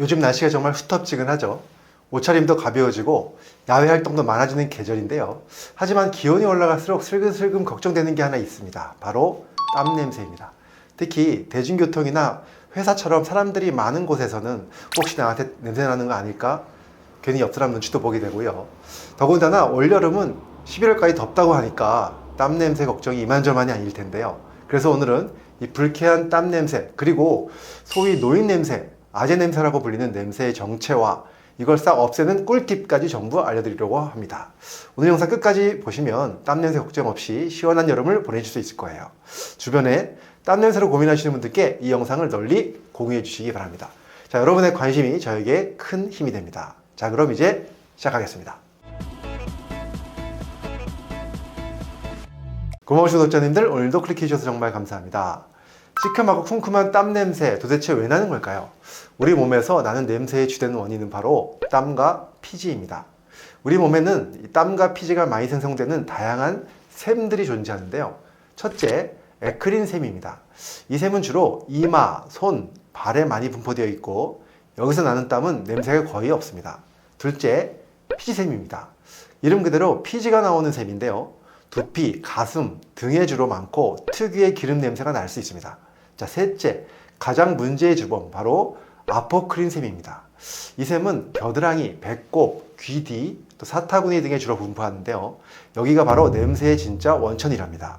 요즘 날씨가 정말 후텁지근하죠. 옷차림도 가벼워지고 야외 활동도 많아지는 계절인데요. 하지만 기온이 올라갈수록 슬금슬금 걱정되는 게 하나 있습니다. 바로 땀 냄새입니다. 특히 대중교통이나 회사처럼 사람들이 많은 곳에서는 혹시 나한테 냄새 나는 거 아닐까? 괜히 옆 사람 눈치도 보게 되고요. 더군다나 올여름은 11월까지 덥다고 하니까 땀 냄새 걱정이 이만저만이 아닐 텐데요. 그래서 오늘은 이 불쾌한 땀 냄새 그리고 소위 노인 냄새, 아재 냄새라고 불리는 냄새의 정체와 이걸 싹 없애는 꿀팁까지 전부 알려드리려고 합니다. 오늘 영상 끝까지 보시면 땀 냄새 걱정 없이 시원한 여름을 보내실 수 있을 거예요. 주변에 땀 냄새로 고민하시는 분들께 이 영상을 널리 공유해 주시기 바랍니다. 자, 여러분의 관심이 저에게 큰 힘이 됩니다. 자, 그럼 이제 시작하겠습니다. 고마우신 구독자님들 오늘도 클릭해 주셔서 정말 감사합니다. 시큼하고 쿰쿰한 땀 냄새 도대체 왜 나는 걸까요? 우리 몸에서 나는 냄새의 주된 원인은 바로 땀과 피지입니다. 우리 몸에는 이 땀과 피지가 많이 생성되는 다양한 샘들이 존재하는데요. 첫째, 에크린 샘입니다. 이 샘은 주로 이마, 손, 발에 많이 분포되어 있고 여기서 나는 땀은 냄새가 거의 없습니다. 둘째, 피지샘입니다. 이름 그대로 피지가 나오는 샘인데요. 두피, 가슴, 등에 주로 많고 특유의 기름 냄새가 날 수 있습니다. 자, 셋째, 가장 문제의 주범 바로 아포크린샘입니다. 이 샘은 겨드랑이, 배꼽, 귀 뒤, 또 사타구니 등에 주로 분포하는데요. 여기가 바로 냄새의 진짜 원천이랍니다.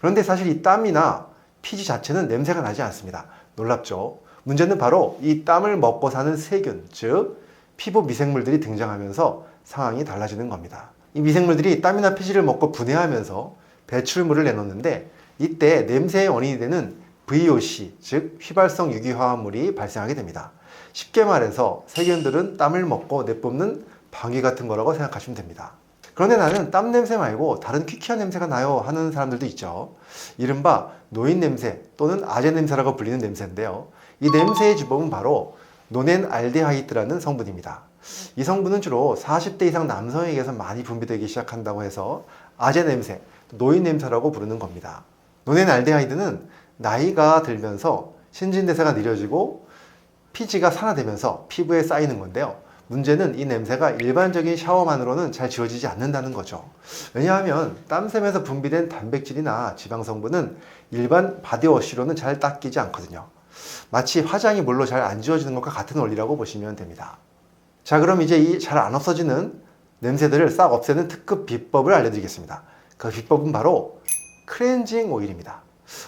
그런데 사실 이 땀이나 피지 자체는 냄새가 나지 않습니다. 놀랍죠? 문제는 바로 이 땀을 먹고 사는 세균, 즉 피부 미생물들이 등장하면서 상황이 달라지는 겁니다. 이 미생물들이 땀이나 피지를 먹고 분해하면서 배출물을 내놓는데 이때 냄새의 원인이 되는 VOC, 즉 휘발성 유기화합물이 발생하게 됩니다. 쉽게 말해서 세균들은 땀을 먹고 내뿜는 방귀 같은 거라고 생각하시면 됩니다. 그런데 나는 땀 냄새 말고 다른 퀴퀴한 냄새가 나요 하는 사람들도 있죠. 이른바 노인 냄새 또는 아재 냄새라고 불리는 냄새인데요. 이 냄새의 주범은 바로 노넨 알데하이드라는 성분입니다. 이 성분은 주로 40대 이상 남성에게서 많이 분비되기 시작한다고 해서 아재 냄새, 노인 냄새라고 부르는 겁니다. 노넨 알데하이드는 나이가 들면서 신진대사가 느려지고 피지가 산화되면서 피부에 쌓이는 건데요. 문제는 이 냄새가 일반적인 샤워만으로는 잘 지워지지 않는다는 거죠. 왜냐하면 땀샘에서 분비된 단백질이나 지방 성분은 일반 바디워시로는 잘 닦이지 않거든요. 마치 화장이 물로 잘 안 지워지는 것과 같은 원리라고 보시면 됩니다. 자, 그럼 이제 이 잘 안 없어지는 냄새들을 싹 없애는 특급 비법을 알려드리겠습니다. 그 비법은 바로 클렌징 오일입니다.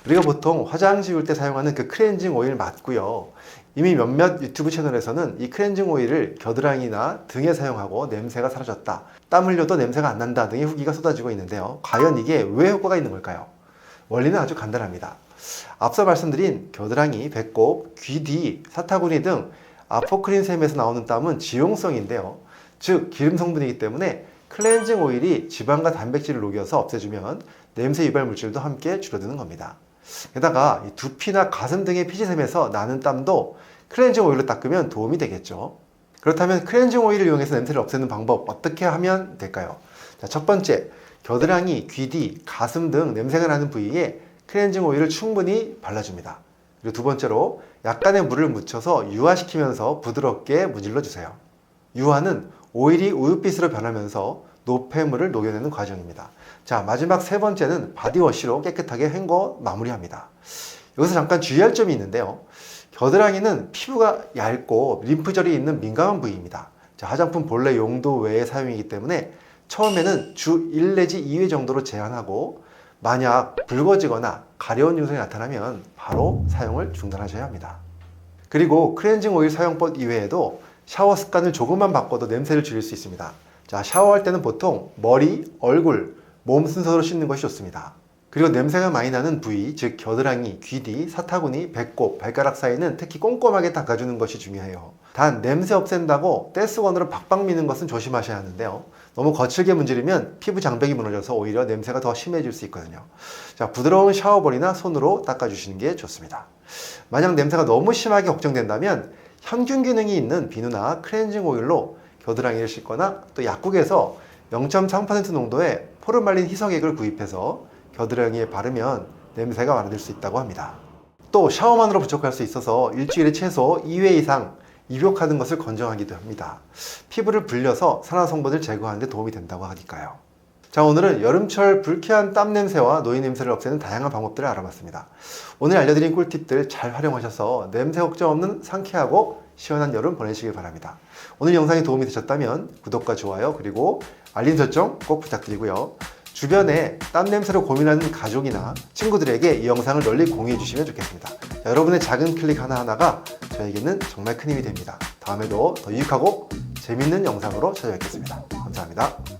우리가 보통 화장 지울 때 사용하는 그 클렌징 오일 맞고요. 이미 몇몇 유튜브 채널에서는 이 클렌징 오일을 겨드랑이나 등에 사용하고 냄새가 사라졌다. 땀 흘려도 냄새가 안 난다 등의 후기가 쏟아지고 있는데요. 과연 이게 왜 효과가 있는 걸까요? 원리는 아주 간단합니다. 앞서 말씀드린 겨드랑이, 배꼽, 귀 뒤, 사타구니 등 아포크린샘에서 나오는 땀은 지용성인데요. 즉 기름 성분이기 때문에 클렌징 오일이 지방과 단백질을 녹여서 없애주면 냄새 유발 물질도 함께 줄어드는 겁니다. 게다가 이 두피나 가슴 등의 피지샘에서 나는 땀도 클렌징 오일로 닦으면 도움이 되겠죠. 그렇다면 클렌징 오일을 이용해서 냄새를 없애는 방법 어떻게 하면 될까요? 자, 첫 번째, 겨드랑이, 귀 뒤, 가슴 등 냄새가 나는 부위에 클렌징 오일을 충분히 발라줍니다. 그리고 두 번째로 약간의 물을 묻혀서 유화시키면서 부드럽게 문질러 주세요. 유화는 오일이 우윳빛으로 변하면서 노폐물을 녹여내는 과정입니다. 자, 마지막 세 번째는 바디워시로 깨끗하게 헹궈 마무리합니다. 여기서 잠깐 주의할 점이 있는데요. 겨드랑이는 피부가 얇고 림프절이 있는 민감한 부위입니다. 자, 화장품 본래 용도 외에 사용이기 때문에 처음에는 주 1 내지 2회 정도로 제한하고 만약 붉어지거나 가려운 증상이 나타나면 바로 사용을 중단하셔야 합니다. 그리고 클렌징 오일 사용법 이외에도 샤워 습관을 조금만 바꿔도 냄새를 줄일 수 있습니다. 자, 샤워할 때는 보통 머리, 얼굴, 몸 순서로 씻는 것이 좋습니다. 그리고 냄새가 많이 나는 부위, 즉 겨드랑이, 귀 뒤, 사타구니, 배꼽, 발가락 사이는 특히 꼼꼼하게 닦아주는 것이 중요해요. 단 냄새 없앤다고 떼스건으로 박박 미는 것은 조심하셔야 하는데요. 너무 거칠게 문지르면 피부 장벽이 무너져서 오히려 냄새가 더 심해질 수 있거든요. 자, 부드러운 샤워볼이나 손으로 닦아주시는 게 좋습니다. 만약 냄새가 너무 심하게 걱정된다면 향균 기능이 있는 비누나 클렌징 오일로 겨드랑이를 씻거나 또 약국에서 0.3% 농도의 포르말린 희석액을 구입해서 겨드랑이에 바르면 냄새가 완화될 수 있다고 합니다. 또 샤워만으로 부족할 수 있어서 일주일에 최소 2회 이상 입욕하는 것을 권장하기도 합니다. 피부를 불려서 산화 성분을 제거하는 데 도움이 된다고 하니까요. 자, 오늘은 여름철 불쾌한 땀 냄새와 노인 냄새를 없애는 다양한 방법들을 알아봤습니다. 오늘 알려드린 꿀팁들 잘 활용하셔서 냄새 걱정 없는 상쾌하고 시원한 여름 보내시길 바랍니다. 오늘 영상이 도움이 되셨다면 구독과 좋아요 그리고 알림 설정 꼭 부탁드리고요. 주변에 땀 냄새로 고민하는 가족이나 친구들에게 이 영상을 널리 공유해 주시면 좋겠습니다. 자, 여러분의 작은 클릭 하나하나가 저에게는 정말 큰 힘이 됩니다. 다음에도 더 유익하고 재밌는 영상으로 찾아뵙겠습니다. 감사합니다.